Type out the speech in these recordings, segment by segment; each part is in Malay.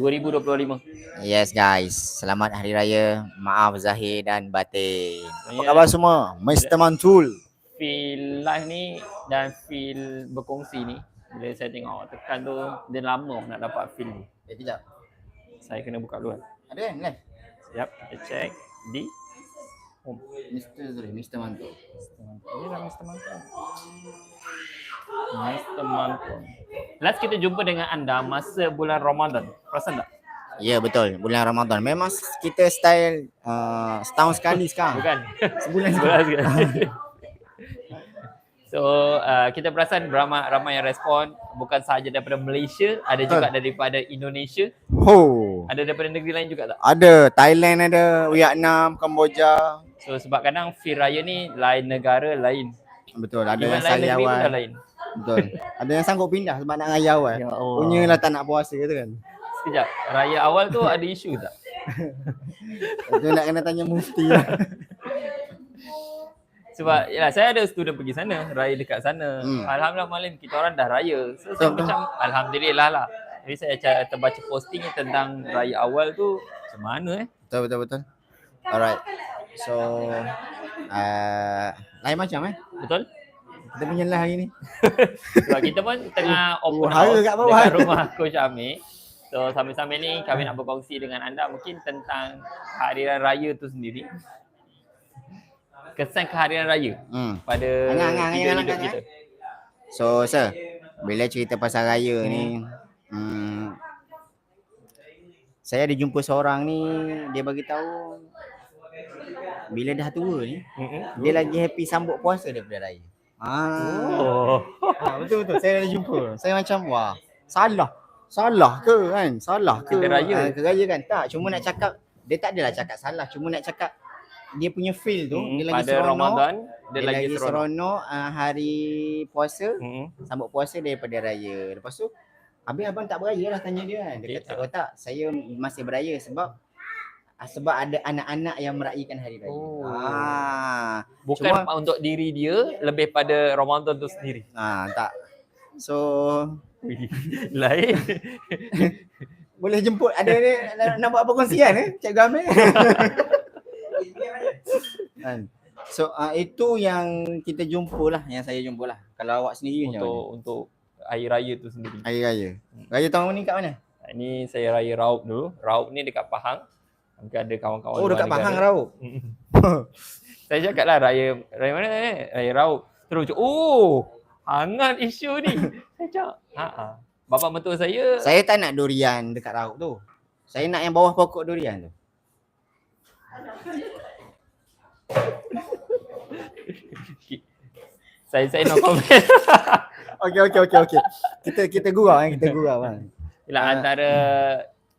2025. Yes guys, selamat hari raya. Maaf Zahir dan Batin. Apa Ya. khabar semua? Mr. Mantul. Feel live ni dan feel berkongsi ni bila saya tengok awak tekan tu dia lama nak dapat feel ni. Eh, kejap. Saya kena buka dulu. kan. Ada kan live? Sekejap kita check di home. Mr. Zuri, Mr. Mantul. Ini lah Mr. Manton. Manton. Last kita jumpa dengan anda masa bulan Ramadan. Perasan tak? Ya betul, bulan Ramadan. Memang kita style uh, setahun sekali sekarang. Bukan? Sebulan Sebelas ke? So uh, kita perasan ramai ramai yang respon bukan sahaja daripada Malaysia, ada juga daripada Indonesia, Oh. ada daripada negeri lain juga tak? Ada Thailand ada, Vietnam, Kamboja. So sebab kadang feel raya ni lain negara lain. Betul, ada Even yang lain negeri pun lain. Betul. Ada yang sanggup pindah sebab nak raya awal. Ya Allah. Punyalah tak nak puasa tu kan. Sekejap, raya awal tu ada isu tak? Itu nak kena tanya mufti lah. Sebab yalah, saya ada student pergi sana, raya dekat sana. Hmm. Alhamdulillah malam kita orang dah raya. So saya Betul, betul. macam alhamdulillah lah. Jadi saya ca- terbaca posting tentang raya awal tu macam mana eh? Betul betul betul. Alright. So uh, lain macam eh. Betul? Kita punya lah hari ni. Sebab kita pun tengah open Oh, hara house kat bawah. dekat rumah Coach Amir. So sambil-sambil ni kami nak berkongsi dengan anda mungkin tentang kehadiran raya tu sendiri. Kesan kehadiran raya Hmm. pada angah, hidup, angah, hidup angah, kita. So sir, bila cerita pasal raya ni hmm, saya ada jumpa seorang ni dia bagi tahu bila dah tua ni Mm-mm. dia lagi happy sambut puasa daripada raya. Ah. Oh. ah betul betul saya ada jumpa. Saya macam wah, salah. Salah ke kan? Salah ke? Kita raya. Ah, ke raya kan? Tak, cuma nak cakap dia tak adalah cakap salah, cuma nak cakap dia punya feel tu Mm, dia lagi pada seronok. Ramadan dia, Dia, lagi, lagi seronok. seronok uh, hari puasa Mm-mm. sambut puasa daripada raya. Lepas tu habis abang tak beraya lah tanya dia kan. Dia Okey, kata oh tak, saya masih beraya sebab ah, sebab ada anak-anak yang meraihkan hari raya. Oh. Ah, Bukan Cuma- untuk diri dia, lebih pada Ramadan tu sendiri. ah tak. So Lain. boleh jemput ada ni nak, nak buat apa kongsian eh Cikgu Amir. kan. So uh, itu yang kita jumpa lah, yang saya jumpa lah. Kalau awak sendiri macam untuk mana? untuk hari raya tu sendiri. Hari raya. Raya tahun ni kat mana? Ini saya raya Raup dulu. Raup ni dekat Pahang. Mungkin ada kawan-kawan Oh dekat. Pahang Raup. Mm. saya cakap lah raya raya mana ni? Raya Raup. Terus macam, oh hangat isu ni. saya cakap, ha ah. Bapa mentua saya Saya tak nak durian dekat Raup tu. Saya nak yang bawah pokok durian tu. saya saya no comment. Okey okey okey okey. Kita kita gurau eh, kita gurau kan. Yalah Ah. antara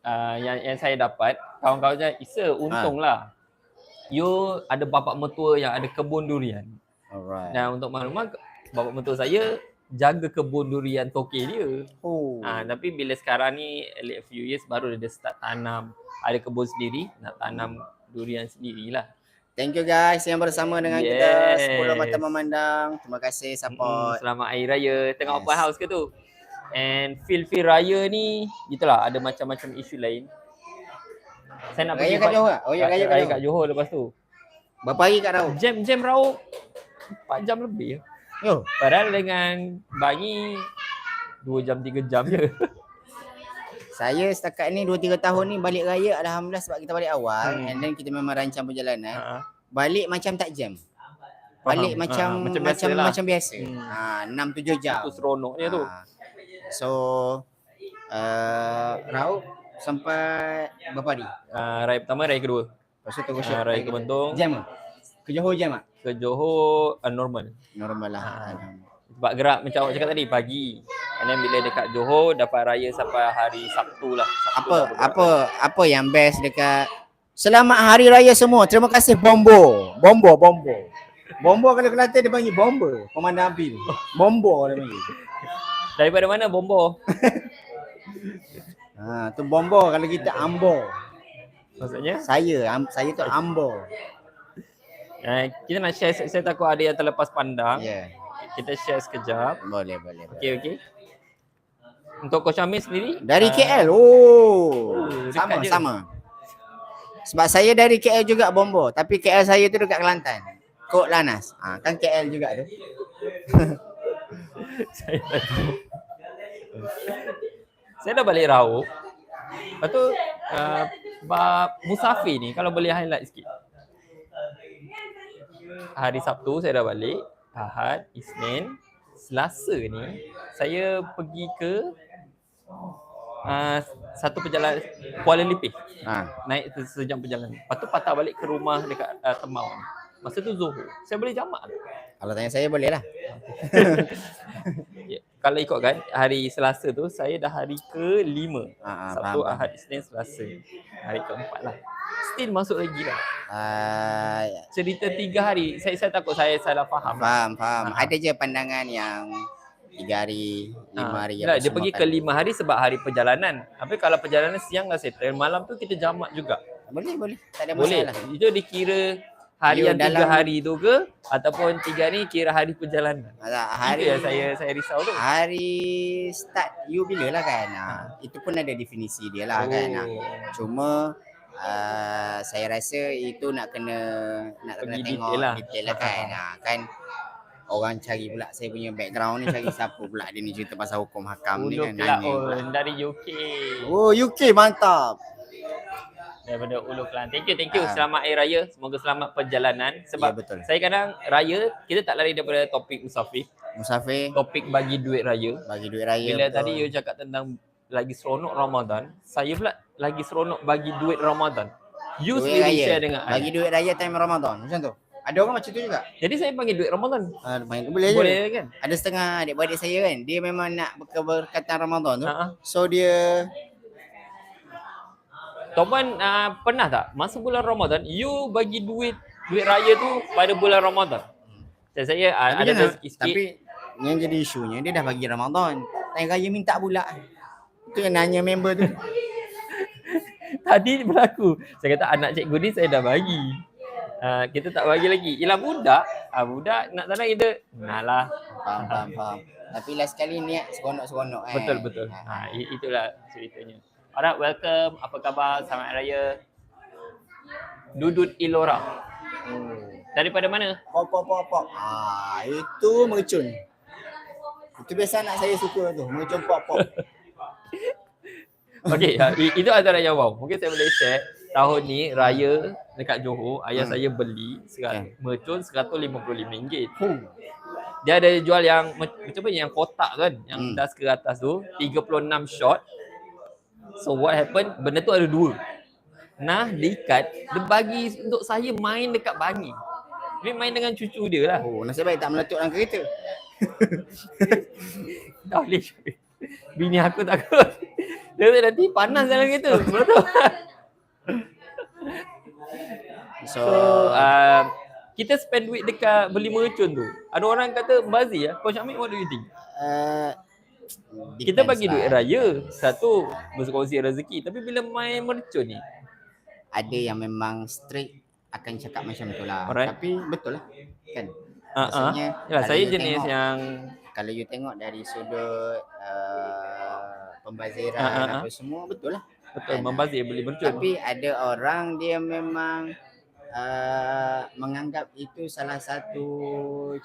uh, yang yang saya dapat kawan-kawan saya Isa untunglah. You ada bapa mertua yang ada kebun durian. Alright. Dan untuk maklumat bapa mertua saya jaga kebun durian toke dia. Oh. Ah tapi bila sekarang ni a few years baru dia start tanam ada kebun sendiri nak tanam durian sendirilah. Thank you guys yang bersama dengan Yes. kita 10 mata memandang. Terima kasih Mm, support. selamat hari raya tengok Yes. open house ke tu. And feel-feel raya ni gitulah ada macam-macam isu lain. Saya nak Raya pergi kat Johor tak? Oh ya raya kat raya kat Johor lepas tu. Berapa hari kat Raup? Jam-jam raup 4 jam lebih. Yo. Padahal dengan Bangi 2 jam 3 jam je. Saya setakat ni 2 3 tahun ni balik raya alhamdulillah sebab kita balik awal Hmm. and then kita memang rancang perjalanan. Ha. Balik macam tak jam. Balik Faham. macam Ha, macam macam biasa lah. macam biasa. Hmm. Ha 6 7 jam. Itu seronoknya tu. Ah. So uh, Raup sampai berapa hari? Uh, raya pertama, raya kedua. Lepas tu terus Uh, raya kebentung. Jam ke? Ke Johor jam tak? Ke Johor uh, normal. Normal lah. Ah. Alhamdulillah. Sebab gerak macam awak cakap tadi pagi. And then bila dekat Johor dapat raya sampai hari Sabtu lah. Sabtu Apa bergerak. apa apa yang best dekat Selamat Hari Raya semua. Terima kasih Bombo. Bombo, Bombo. Bombo kalau Kelantan dia panggil Bombo. Komandan api. Bombo dia panggil. Daripada mana Bombo? Ha, tu Bombo kalau kita Ambo. Maksudnya? Saya, am, saya tu Ambo. Uh, kita nak share, saya takut ada yang terlepas pandang. Ya. Yeah. Kita share sekejap. Boleh, boleh. Okey, okey. Untuk Coach Amir sendiri? Dari ah, KL. Oh. dekat Sama, je. sama. Sebab saya dari KL juga Bombo, tapi KL saya tu dekat Kelantan. Kok Lanas. Ha, kan KL juga tu. saya tak tahu. saya dah balik Raub. Lepas tu uh, bab musafir ni kalau boleh highlight sikit. Hari Sabtu saya dah balik, Ahad, Isnin, Selasa ni saya pergi ke uh, satu perjalanan Kuala Lumpur. Ha. Naik se- sejam perjalanan. Lepas tu patah balik ke rumah dekat uh, Temau. Masa tu Zuhur. Saya boleh jamak tu. Kalau tanya saya boleh lah. Ya, kalau ikutkan hari Selasa tu saya dah hari ke-5. Ha, ha, Sabtu, faham. Ahad, Isnin, Selasa. Hari keempat lah. Still masuk lagi lah. Uh, Cerita tiga hari. Saya saya takut saya salah faham. lah. faham, faham. Ha. Ada je pandangan yang tiga hari, lima Ha, hari. apa dia pergi kan. ke lima hari sebab hari perjalanan. Tapi kalau perjalanan siang dah settle, malam tu kita jamak juga. Boleh, boleh. Tak ada Boleh. masalah. Itu dikira hari yang tiga dalam- hari tu ke ataupun tiga ni kira hari perjalanan. Alah, Hari hari yang saya saya risau tu. hari start you bila lah kan. Ha. Itu pun ada definisi dia lah kan. Ha. Oh. Cuma uh, saya rasa itu nak kena nak kena Pergi tengok detail lah. detail lah kan. Ha. kan orang cari pula saya punya background ni cari siapa pula dia ni cerita pasal hukum hakam ni Ulu kan. Kelak Nanya pula. on dari UK. Oh UK mantap. Daripada Ulu Kelang. Thank you, thank you. Ah. Selamat Hari Raya. Semoga selamat perjalanan. Ya Sebab betul. saya kadang raya, kita tak lari daripada topik musafir. Musafir Topik bagi duit raya. bagi duit raya. Bila betul. tadi you cakap tentang lagi seronok Ramadan, saya pula lagi seronok bagi duit Ramadan. You duit sendiri raya. share dengan Bagi I. duit raya time Ramadan. Macam tu. Ada orang macam tu juga. Jadi saya panggil duit Ramadan. Ha, boleh, boleh je. Boleh kan? Ada setengah adik-beradik saya kan, dia memang nak berkatan Ramadan tu. Ha. So dia Toman uh, pernah tak masa bulan Ramadan you bagi duit duit raya tu pada bulan Ramadan? Dan saya uh, tapi ada jangan, sikit-sikit. tapi yang jadi isunya dia dah bagi Ramadan. Time raya minta pula. Itu yang nanya member tu. Tadi berlaku. Saya kata anak cikgu ni saya dah bagi. Uh, kita tak bagi lagi. Ialah budak. Ah budak nak tanah kita. Nah lah. Faham, faham, faham. Tapi last kali niat seronok-seronok kan. Betul betul. Ha, itulah ceritanya. Alright, welcome. Apa khabar? Selamat Hari Raya. Dudut Ilora. Oh. Daripada mana? Pop, pop, pop, pop. Ah, itu mercun. Itu biasa anak saya suka tu. Mercun pop, pop. Okey, i- itu antara yang wow. Mungkin saya boleh share tahun ni raya dekat Johor, ayah Hmm. saya beli serat, Okay. mercun RM155. Huh. Dia ada jual yang ma- macam mana yang kotak kan, yang Hmm. das ke atas tu, 36 shot. So what happened? Benda tu ada dua. Nah, diikat, dia bagi untuk saya main dekat bangi. Dia main dengan cucu dia lah. Oh, nasib baik tak meletup dalam kereta. Tak boleh. Bini aku takut. Dia kata nanti panas dalam kereta. Betul. So, So, uh, kita spend duit dekat beli mercun tu. Ada orang kata bazir lah. Coach Amir, what do you think? uh, Kita bagi lah. duit raya. Satu, berkongsi rezeki. Tapi bila main mercun ni, Ada yang memang straight akan cakap macam tu lah. Alright. Tapi betul lah. Kan? uh uh Maksudnya, Yalah, kalau saya jenis tengok- yang Kalau you tengok dari sudut uh, pembaziran ah, ah. apa semua betul lah. betul Kan? membazir beli mercun. Tapi ada orang dia memang uh, menganggap itu salah satu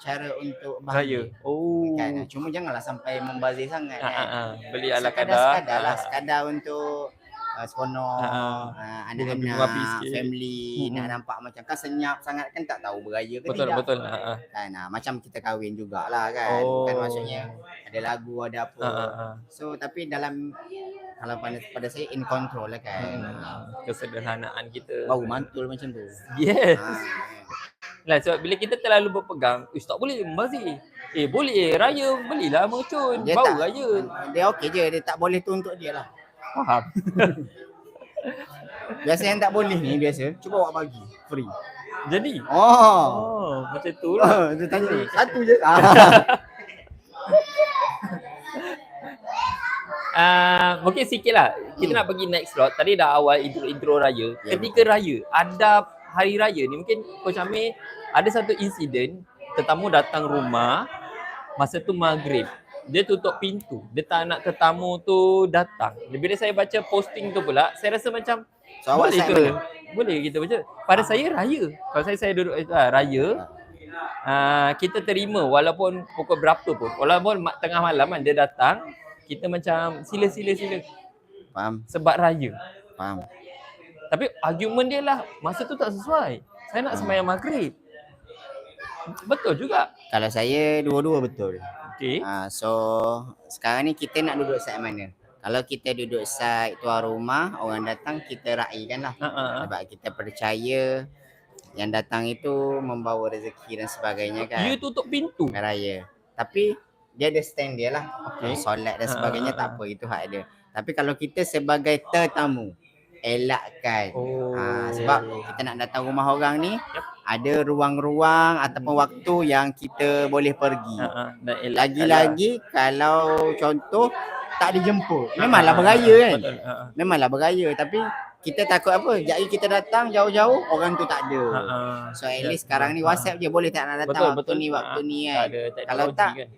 cara untuk bahagia. Oh. Kan? Cuma janganlah sampai membazir sangat kan. Beli ala kadar. Sekadar-sekadar lah, Ah. sekadar untuk uh, seronok, uh, anak-anak, family, Hmm, nak hmm. nampak macam kan senyap sangat kan tak tahu beraya ke Betul tidak. betul. Ah. Kan, uh, macam kita kahwin jugalah kan. Oh. Kan maksudnya ada lagu, ada apa. Ah, ah, ah. So tapi dalam kalau pada, pada saya in control lah kan. Hmm. Kesederhanaan kita. Bau mantul macam tu. Yes. Ha, Lah sebab bila kita terlalu berpegang, Uish tak boleh membazir. Eh boleh raya belilah mercun. Dia Bau tak- raya. dia okey je, dia tak boleh tu untuk dia lah. Faham. Biasa yang tak boleh ni biasa, cuba awak bagi free. Jadi. Oh. Oh, macam tu lah. Oh, dia tanya satu je. Uh, mungkin sikit lah. Kita Hmm. nak pergi next slot. Tadi dah awal intro-intro raya. Ya, Ketika raya, ada hari raya ni mungkin Coach Amir ada satu insiden tetamu datang rumah masa tu maghrib. dia tutup pintu. Dia tak nak tetamu tu datang. Bila saya baca posting tu pula, saya rasa macam So boleh ke? mana? Boleh kita baca. Pada saya raya. Kalau saya saya duduk uh, raya, uh, kita terima walaupun pukul berapa pun. Walaupun tengah malam kan dia datang, kita macam sila sila sila Faham, sebab raya. faham. Tapi argument dia lah masa tu tak sesuai. Saya nak sembahyang maghrib. Betul juga. Kalau saya dua-dua betul. Okey. Ha, so sekarang ni kita nak duduk side mana? Kalau kita duduk side tuan rumah, orang datang kita raikan lah. Ha ah. Sebab kita percaya yang datang itu membawa rezeki dan sebagainya kan. You tutup pintu. Raya. Tapi dia ada stand dia lah. Okey. Solat dan Ha, sebagainya ha, tak ha. apa itu hak dia. Tapi kalau kita sebagai tetamu elakkan. Oh. Ha, sebab kita nak datang rumah orang ni Yep. ada ruang-ruang ataupun waktu yang kita boleh pergi. Ha ah. Elak- Lagi-lagi kalau contoh tak dijemput. Memanglah beraya kan. Ha ah. Memanglah beraya tapi kita takut apa? Jadi kita datang jauh-jauh orang tu tak ada. Ha. So at Ya, least sekarang ni ha. WhatsApp je boleh tak nak datang Betul, waktu betul. ni waktu Ha, ni Tak kan. ada Kalau tak, kan.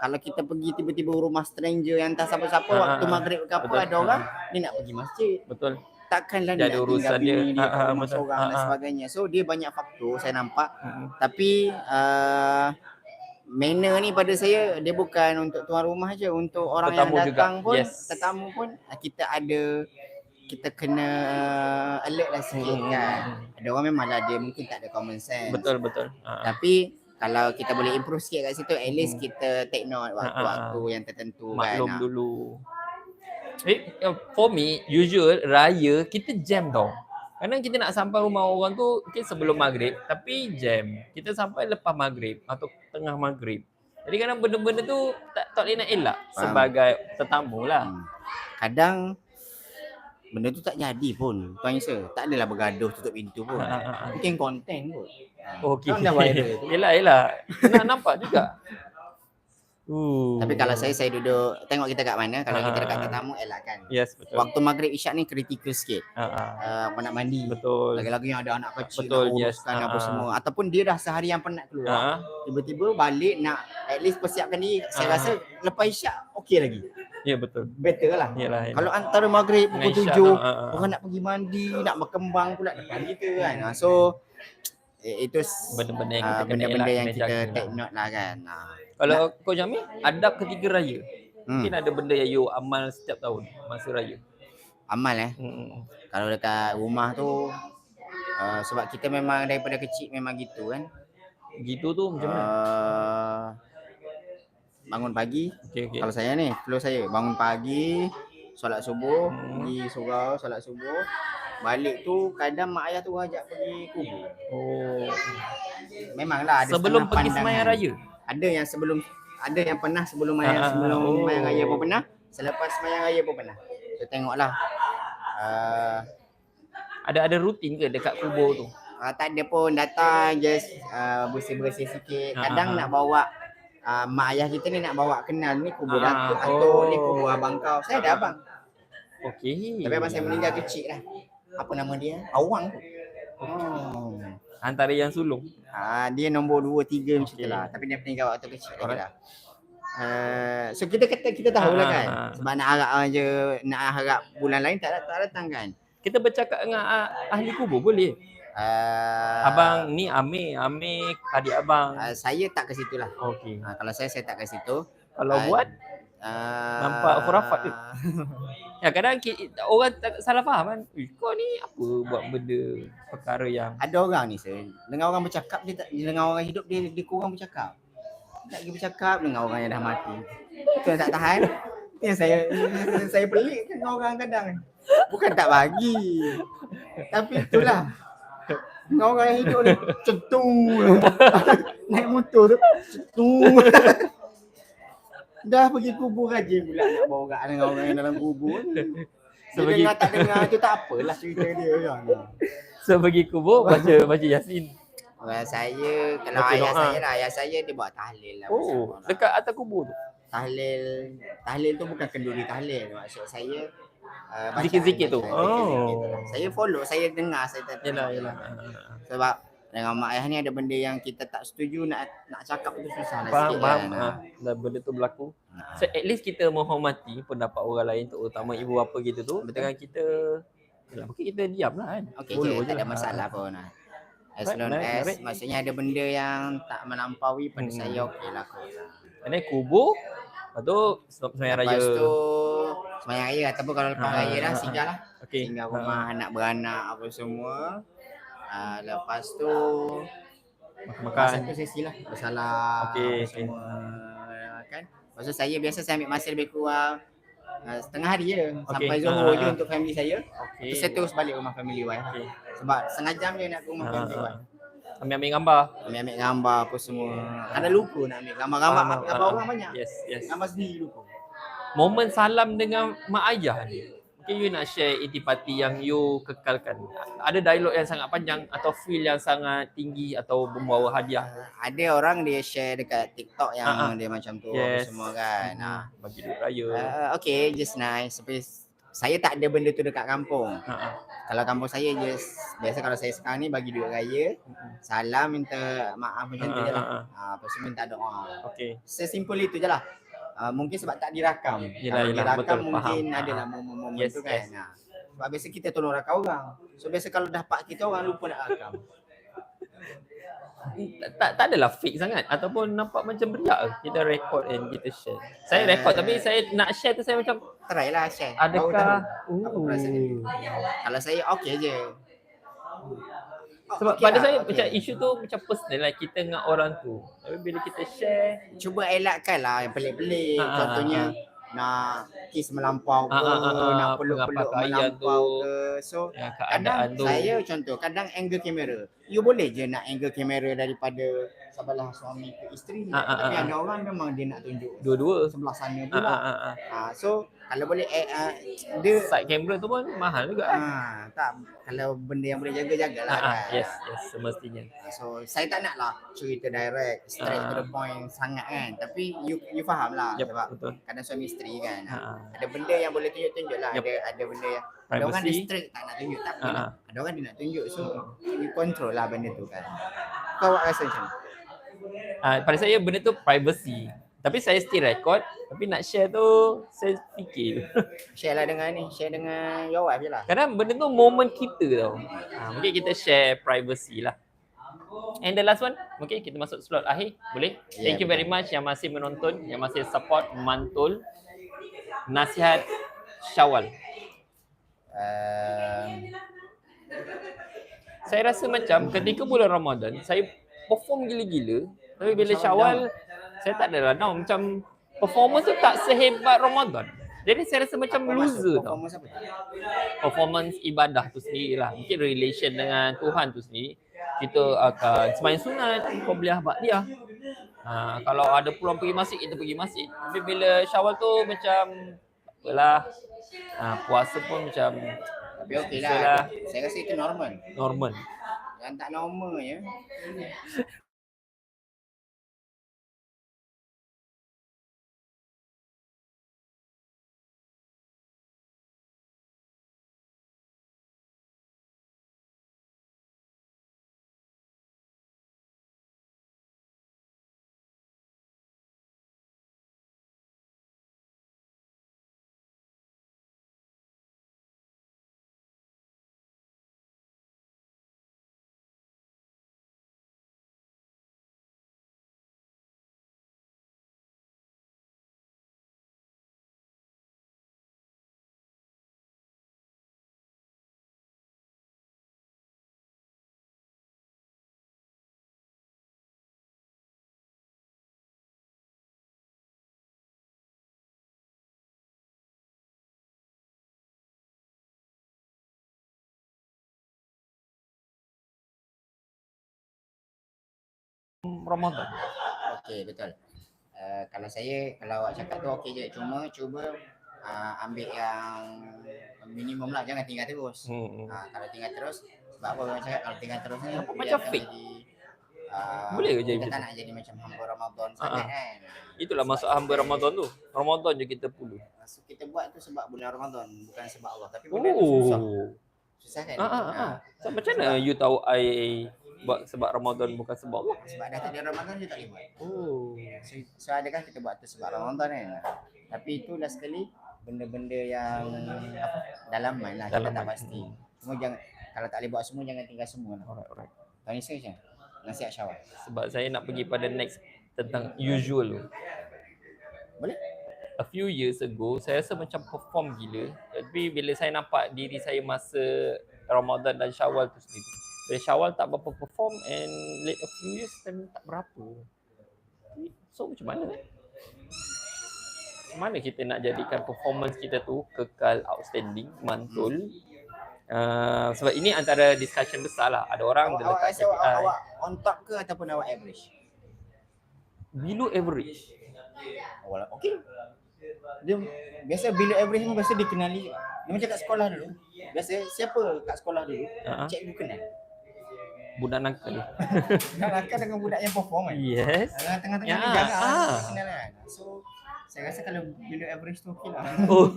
Kalau kita pergi tiba-tiba rumah stranger yang entah siapa-siapa Ha, waktu ha, ha. maghrib ke apa Betul. ada orang dia nak pergi masjid. Betul. Takkanlah Dia dia nak urusan tinggal dia. bini dia Ha, ha, rumah seorang Ha, dan ha. sebagainya. So dia banyak faktor saya nampak Mm-mm. tapi uh, manner ni pada saya dia bukan untuk tuan rumah je untuk orang Tetamu yang juga. datang pun Yes. tetamu pun uh, kita ada kita kena uh, alert lah sikit Mm-mm. kan. Ada orang memanglah dia mungkin tak ada common sense. Betul betul. Ha. Tapi kalau kita boleh improve sikit kat situ at least Hmm. kita take note waktu-waktu yang tertentu Maklum kan. dulu. Eh, uh, for me, usual raya kita jam tau. Kadang kita nak sampai rumah orang tu okay, sebelum maghrib tapi jam. Kita sampai lepas maghrib atau tengah maghrib. Jadi kadang benda-benda tu tak tak boleh nak elak Faham. sebagai tetamu lah. Hmm. Kadang benda tu tak jadi pun. Tuan Isa, tak adalah bergaduh tutup pintu pun. Ha, ha, ha, ha. Mungkin konten kot. Okey. Dah viral tu. Yelah, yelah. Nak nampak juga. Uh. Tapi kalau saya saya duduk tengok kita kat mana kalau kita dekat Ah. tetamu elakkan. Yes, betul. Waktu maghrib isyak ni kritikal sikit. Ha, ha. Uh, apa nak mandi. Betul. Lagi-lagi yang ada anak kecil Betul, nak yes. uruskan apa Ah. semua ataupun dia dah seharian penat Ha. keluar. Tiba-tiba balik nak at least persiapkan diri. Saya rasa lepas isyak okey lagi. Ya, betul. Better lah. Yalah, yalah. Kalau antara maghrib pukul tujuh, tu, ha. orang nak pergi mandi, nak berkembang pula depan kita kan. So itu benda-benda yang kita ah, kena benda-benda yang kita take lah. note lah kan. Kalau kau Jami, adab ketiga raya. Hmm. Mungkin ada benda yang you amal setiap tahun masa raya. Amal eh. Hmm. Kalau dekat rumah tu uh, sebab kita memang daripada kecil memang gitu kan. Gitu tu macam mana? Uh, bangun pagi, Okey okey. kalau saya ni, flow saya bangun pagi, solat subuh, Hmm. pergi surau, solat subuh. Balik tu kadang mak ayah tu ajak pergi kubur. Oh. Memanglah ada Sebelum pergi pandangan. sembahyang raya. Ada yang sebelum ada yang pernah sebelum Ah, mayang ah, sebelum oh. mayang raya pun pernah, selepas mayang raya pun pernah. So tengoklah. Uh, Ada ada rutin ke dekat kubur tu? uh, tak ada pun datang just uh, bersih-bersih sikit. Kadang ah, nak bawa uh, mak ayah kita ni nak bawa kenal ni kubur Ah, datuk atau ni oh. kubur abang kau. Saya ada abang. Okey. Tapi abang saya meninggal kecil lah. Apa nama dia? Awang tu. Oh. Antara yang sulung. Ah dia nombor 2 3 macam tu lah. Tapi dia meninggal waktu kecil lagi Alright. lah. Uh, so kita kata kita tahu lah Ah, kan. Sebab nak harap aja nak harap bulan lain tak tak datang kan. Kita bercakap dengan ah, ahli kubur boleh. Uh, Abang ni Amir, Amir adik abang. uh, saya tak ke situ lah. Okey. Uh, kalau saya saya tak ke situ. Kalau ah, buat Uh, Nampak khurafat tu. ya kadang ki- orang tak salah faham kan. "Eh, kau ni apa buat benda perkara yang Ada orang ni sir, dengar orang bercakap dia tak dia dengar orang hidup dia dia kurang bercakap. Tak lagi bercakap dengan orang yang dah mati. Itu yang tak tahan. Yang saya saya pelik dengan orang kadang. Bukan tak bagi. Tapi itulah. Dengan orang yang hidup ni cetung. Naik motor tu cetung. Dah pergi kubur rajin pula nak borak dengan orang yang dalam kubur. Dia Sebagi- dengar tak dengar tu tak apalah cerita dia kan. so pergi kubur baca baca Yasin. Orang saya kalau Baca ayah doa. saya lah, ayah saya dia buat tahlil lah. Oh, lah. dekat atas kubur tu. tahlil tahlil tu bukan kenduri tahlil maksud saya uh, Zikir-zikir tu. bacaan, zikir-zikir tu Oh. lah. Saya follow, saya dengar, saya tak Yalah yalah. Sebab dengan mak ayah ni ada benda yang kita tak setuju nak nak cakap tu susah lah Faham, sikit faham. kan. Ha, dan benda tu berlaku. Ha. So at least kita menghormati pendapat orang lain terutama ibu bapa kita tu Betul. dengan kita Yalah, mungkin kita diam lah kan. Okey Follow je, tak ada lah. masalah pun. Ha. As Baik, long baik, as baik. maksudnya ada benda yang tak melampaui pada Hmm. saya okey lah kot. Then kubur, lepas tu semayang raya. Lepas tu semayang raya ataupun kalau lepas Ha, raya dah ha, singgah lah. Okey. Singgah Ha, rumah anak beranak apa semua. Uh, lepas tu Makan. Satu sesi lah Bersalah okey. semua kan Lepas tu saya biasa saya ambil masa lebih kurang uh, Setengah hari je Sampai Okey, Johor ah, je ah. untuk family saya Okey. Terus saya terus balik rumah family wife Okey. Sebab setengah jam je nak ke rumah Ha, family ha. wife Ambil-ambil gambar. Ambil ambil gambar apa semua Kadang lupa nak ambil gambar-gambar Faham, Gambar faham. orang banyak Yes, yes. Gambar sendiri lupa Momen salam dengan mak ayah ni. Mungkin you nak share intipati yang you kekalkan. Ada dialog yang sangat panjang atau feel yang sangat tinggi atau membawa hadiah. uh, Ada orang dia share dekat TikTok yang Ah, ah. dia macam tu Yes. semua kan Ha, ha. bagi duit raya. Uh, okay just nice Tapi saya tak ada benda tu dekat kampung Ha, ha. Kalau kampung saya just biasa kalau saya sekarang ni bagi duit raya, salam minta maaf macam tu je lah. Ha, lepas tu minta doa. Okey. Sesimpel itu je lah. Uh, mungkin sebab tak dirakam. Yelah, kalau yelah, dirakam betul, mungkin faham. ada lah Ha. momen-momen Yes, tu kan. yes. Ha. Sebab biasa kita tolong rakam orang. So biasa kalau dah part kita orang lupa nak rakam. Tak, tak, tak adalah fake sangat ataupun nampak macam beriak kita record and kita share. Saya record tapi saya nak share tu saya macam Try lah share. Adakah tahu. Apa perasaan dia? Kalau saya okey je. Sebab okey pada lah, saya okey. macam isu tu macam personal lah kita dengan orang tu. Tapi bila kita share cuba elakkan lah yang pelik-pelik. Ha, ha, Contohnya nak kiss melampau ke, Ha, ha, ha, ha, nak peluk-peluk melampau tu. ke. So ya, kadang tu saya contoh, kadang angle kamera. You boleh je nak angle kamera daripada sebelah suami ke isteri. Ha, ha, Tapi ha, ada orang memang dia nak tunjuk dua-dua. sebelah sana pula. ha, ha, ha. Ha, so kalau boleh eh, uh, dia Side camera tu pun mahal juga. ha, tak kalau benda yang boleh jaga jagalah Ha, ha, kan. yes, yes semestinya. So saya tak nak lah cerita direct, straight to Ah. the point sangat kan. Tapi you you faham lah Yep, sebab betul. kadang suami isteri kan. Ha, ha. Ada benda yang boleh tunjuk-tunjuk lah. Yup. Ada ada benda yang ada orang dia straight tak nak tunjuk tapi Ha, ha. ada orang dia nak tunjuk so you control lah benda tu kan. Kau awak rasa macam mana? Ah, pada saya benda tu privacy. Tapi saya still record tapi nak share tu saya fikir. Share lah dengan ni, share dengan your wife je lah. Kadang benda tu moment kita tau. Ha, mungkin kita share privacy lah. And the last one, mungkin kita masuk slot akhir. Boleh? Ya, Thank you very much yang masih menonton, yang masih support Mantul. Nasihat Syawal. Um, Saya rasa macam ketika bulan Ramadan, saya perform gila-gila. Tapi bila Syawal, saya tak adalah down. Macam performance tu tak sehebat Ramadan. Jadi saya rasa macam loser tau. Performance apa performance ibadah tu sendiri lah. Mungkin relation dengan Tuhan tu sendiri. Kita akan sembahyang sunat, qobliyah ba'diyah. Ha, kalau ada peluang pergi masjid, kita pergi masjid. Tapi bila syawal tu macam apalah. Ha, puasa pun macam Tapi okey lah. Saya rasa itu normal. normal. Yang tak normal ya. Ramadan. Okey betul. Uh, kalau saya kalau awak cakap tu okey je cuma cuba uh, ambil yang minimum lah jangan tinggal terus. Hmm. Ha, kalau tinggal terus sebab apa orang cakap kalau tinggal terus ni macam fake. Jadi, uh, Boleh ke jadi kita tak nak jadi macam hamba Ramadan sangat ah. kan. Itulah masuk hamba Ramadan tu. Ramadan je kita puluh. So, kita buat tu sebab bulan Ramadan bukan sebab Allah tapi benda tu susah. Oh. Susah kan? Ah, ah, ah. So, macam mana you tahu I Buat sebab Ramadan bukan sebab Allah. Sebab dah tak ada Ramadan dia tak boleh buat. Oh. So, so ada kan kita buat tu sebab Ramadan kan. Tapi itu last sekali benda-benda yang apa dalaman lah kita tak Dalaman. pasti. Semua jangan kalau tak boleh buat semua jangan tinggal semua lah. Alright, alright. Tahun ni macam nasihat syawal. Sebab saya nak pergi pada next tentang usual tu. Boleh? A few years ago, saya rasa macam perform gila. Tapi bila saya nampak diri saya masa Ramadan dan Syawal tu sendiri. Bila Syawal tak berapa perform and late a few years time tak berapa. So macam mana eh? Macam mana kita nak jadikan performance kita tu kekal outstanding, mantul. Uh, sebab ini antara discussion besar lah. Ada orang Awak, dia awak letak rasa awak, KPI. awak on top ke ataupun awak average? below average. Awal okey. Dia biasa below average ni biasa dikenali. Dia macam kat sekolah dulu. Biasa siapa kat sekolah dulu? Ha. Cikgu kenal. Budak nakal. Kan akan dengan budak yang perform kan. Yes. Dalam tengah-tengah Ya, ni jangan ah. ah. kan. So saya rasa kalau below average tu okey lah. Oh.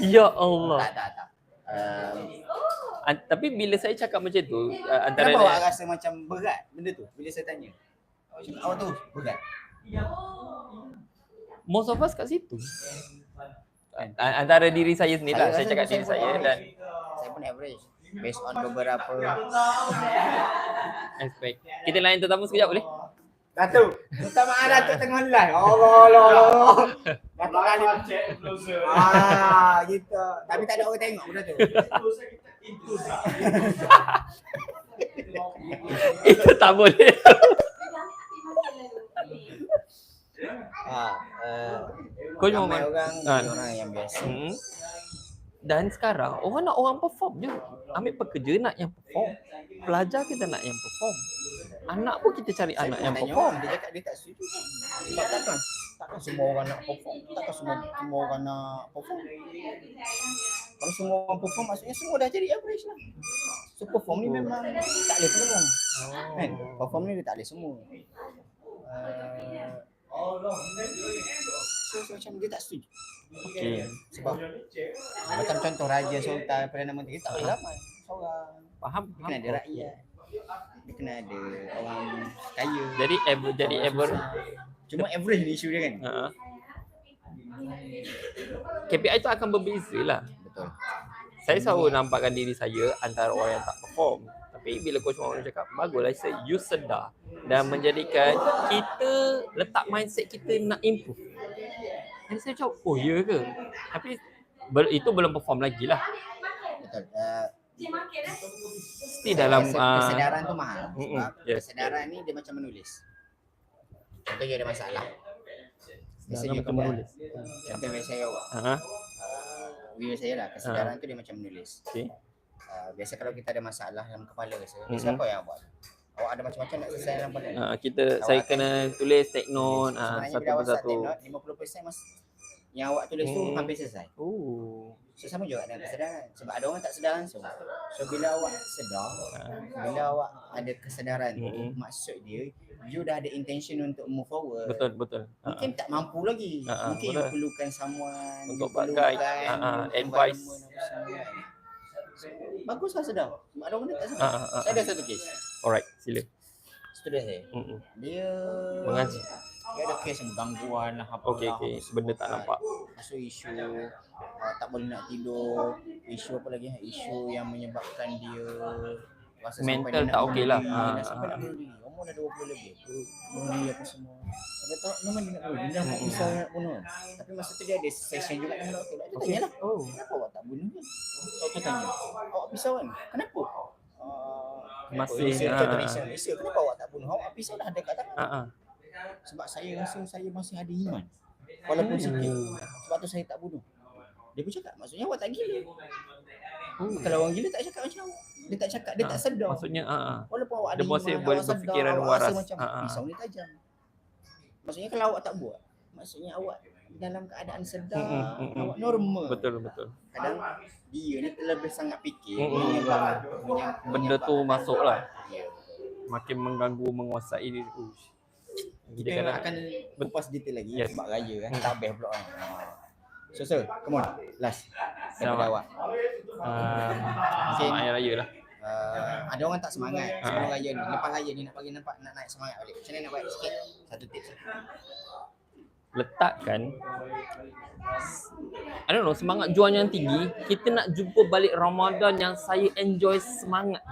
ya Allah. Tak tak tak. Um, An- tapi bila saya cakap macam tu, uh, antara kenapa awak rasa macam berat benda tu bila saya tanya? Awak tu berat. most of us kat situ. An- antara diri saya sendiri lah. Saya rasa cakap saya diri saya average. dan saya pun average based on beberapa aspek. Kita lain tetamu sekejap boleh? Datuk, minta maaf Datuk tengah live. Allah Allah Allah. Datuk kali. Ah, gitu. Tapi tak ada orang tengok benda tu. Itu tak boleh. Ah, uh, Kau cuma ramai ma- orang Ah. orang yang biasa. Hmm. Dan sekarang orang nak orang perform je. Ambil pekerja nak yang perform. Pelajar kita nak yang perform. Anak pun kita cari Saya anak yang perform. orang, dia cakap dia tak setuju. Sebab takkan takkan semua orang nak perform. Takkan semua semua orang nak perform. Kalau semua orang perform maksudnya semua dah jadi average lah. So perform ni memang tak boleh semua. Kan? Perform ni dia tak boleh semua. Uh, so, so macam dia tak setuju. Okey. Sebab macam contoh Raja Sultan Perdana Menteri tak boleh ramai seorang. Faham? Dia kena ada rakyat. Dia kena ada orang kaya. Jadi ever jadi ever Cuma average ni isu dia kan. Ha. KPI tu akan berbeza lah. Betul. Saya selalu nampakkan diri saya antara orang yang tak perform. Tapi bila coach Muhammad cakap, baguslah saya you sedar dan menjadikan kita letak mindset kita nak improve. Jadi saya cakap, oh ya ke? Tapi bel- itu belum perform lagi lah. Betul. Uh, Mesti dalam uh, kesedaran tu mahal. Sebab yes. kesedaran ni dia macam menulis. Contoh dia ada masalah. Biasa you macam menulis. Contoh biasa saya awak. Ha. Uh, view saya lah, kesedaran tu dia macam menulis. Okey. Uh, biasa kalau kita ada masalah dalam kepala Mm-mm. biasa apa yang buat? Awak ada macam-macam nak selesai dalam kepala. Ha, kita saya kena tulis take note ha, satu awak start persatu. take note, 50% mas yang awak tulis tu Hmm. hampir selesai. Oh. So sama juga dengan kesedaran. Sebab ada orang tak sedar langsung. So bila awak sedar, bila awak ada kesedaran tu, Mm-mm. maksud dia you dah ada intention untuk move forward. Betul betul. Ha. Mungkin tak mampu lagi. Ha, ha, Mungkin you betul. perlukan someone, Untuk you perlukan ha, ha, environment advice. kan. So, baguslah sedar. Ada orang tak Ha, sedar. ha, ha. Saya ada satu kes. Alright, sila. Student saya. Mm-mm. Dia Mengaji. Dia ada kes yang gangguan lah apa Okey okey, benda tak nampak. Masuk isu uh, tak boleh nak tidur, isu apa lagi? Isu yang menyebabkan dia rasa Mental dia tak okey lah. Ha, dah sampai nak bunuh diri. Umur dah 20 lebih. Bunuh diri apa semua. Saya tahu memang dia nak bunuh. Dia nak pisau nak bunuh. Tapi masa tu dia ada session juga dengan doktor. Okey. tanya lah. Oh. Kenapa awak tak bunuh dia? Doktor tanya. Awak pisau kan? Kenapa? Masih, ha, ha. Malaysia, Malaysia. Kenapa awak tak bunuh? Awak pisau dah ada kat tangan Ha sebab saya rasa saya masih ada iman walaupun sikit sebab tu saya tak bunuh dia pun cakap maksudnya awak tak gila Oh. kalau orang gila tak cakap macam awak dia tak cakap dia tak sedar Maksudnya ha walaupun awak ada Dia iman awak sedar berfikiran waras. rasa macam Ha, ha. pisau ni tajam maksudnya kalau awak tak buat maksudnya awak dalam keadaan sedar Mm, mm, mm, mm. awak normal Betul betul. kadang dia ni terlebih sangat fikir Mm, mm, menyebab menyebab- Benda tu menyebabkan- masuk lah. Ya. Makin mengganggu menguasai diri. Uish. Dia Kita kadang akan kupas detail lagi Yes. sebab raya kan Hmm. tabeh pula kan. Ha. So sir, come on. Last. Selamat. Daripada awak. uh, selamat hari raya lah. Uh, ada orang tak semangat Ha. sebelum raya ni. Lepas raya ni nak bagi nampak nak naik semangat balik. Macam mana nak buat sikit? Satu tips. Letakkan I don't know semangat juang yang tinggi kita nak jumpa balik Ramadan yang saya enjoy semangat.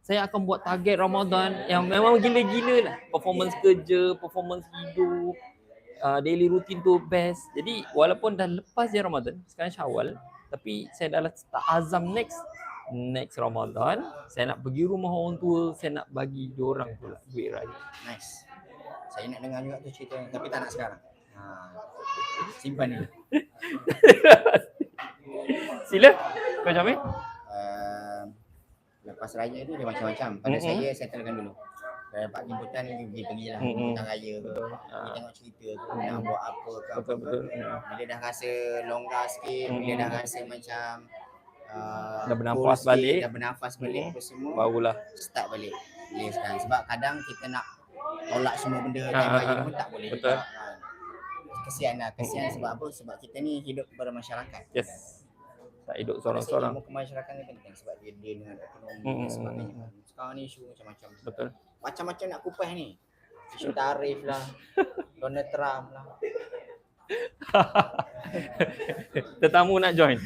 Saya akan buat target Ramadan yang memang gila-gila lah. Performance kerja performance hidup uh, daily routine tu best. Jadi walaupun dah lepas je Ramadan sekarang Syawal tapi saya dah letak azam next next Ramadan saya nak pergi rumah orang tua saya nak bagi diorang pula duit raya Nice. Saya nak dengar juga tu cerita tapi tak nak sekarang. Ha. Simpan ni. sila kau mana? Uh, lepas raya tu dia macam-macam. Pada Mm-mm. saya settlekan dulu. Dah dapat jemputan ni pergi pergi lah. Jemputan raya ke. Ah. tengok cerita ke. Nak buat apa ke apa ke. Hmm. Bila dah rasa longgar sikit, bila Mm-mm. dah rasa macam uh, Dah bernafas sikit, balik. Dah bernafas balik apa semua. barulah Start balik. Boleh sekarang. Sebab kadang kita nak tolak semua benda Ha, time ha, ha. pun tak boleh. Betul. kan. Kesian lah. Kesian sebab apa? Sebab kita ni hidup bermasyarakat. yes tak hidup seorang-seorang ilmu kemasyarakatan ni penting sebab dia dia dengan ekonomi Mm, dan sebagainya. kan. Sekarang ni isu macam-macam. betul Macam-macam nak kupas ni. Isu tarif lah. Donald Trump lah. tetamu nak join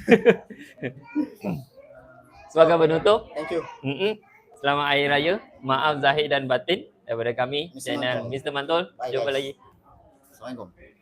sebagai penutup Thank you. mm selamat hari raya maaf zahir dan batin daripada kami Mr. channel Mantul. Mr. Mantul Bye, jumpa guys. lagi Assalamualaikum.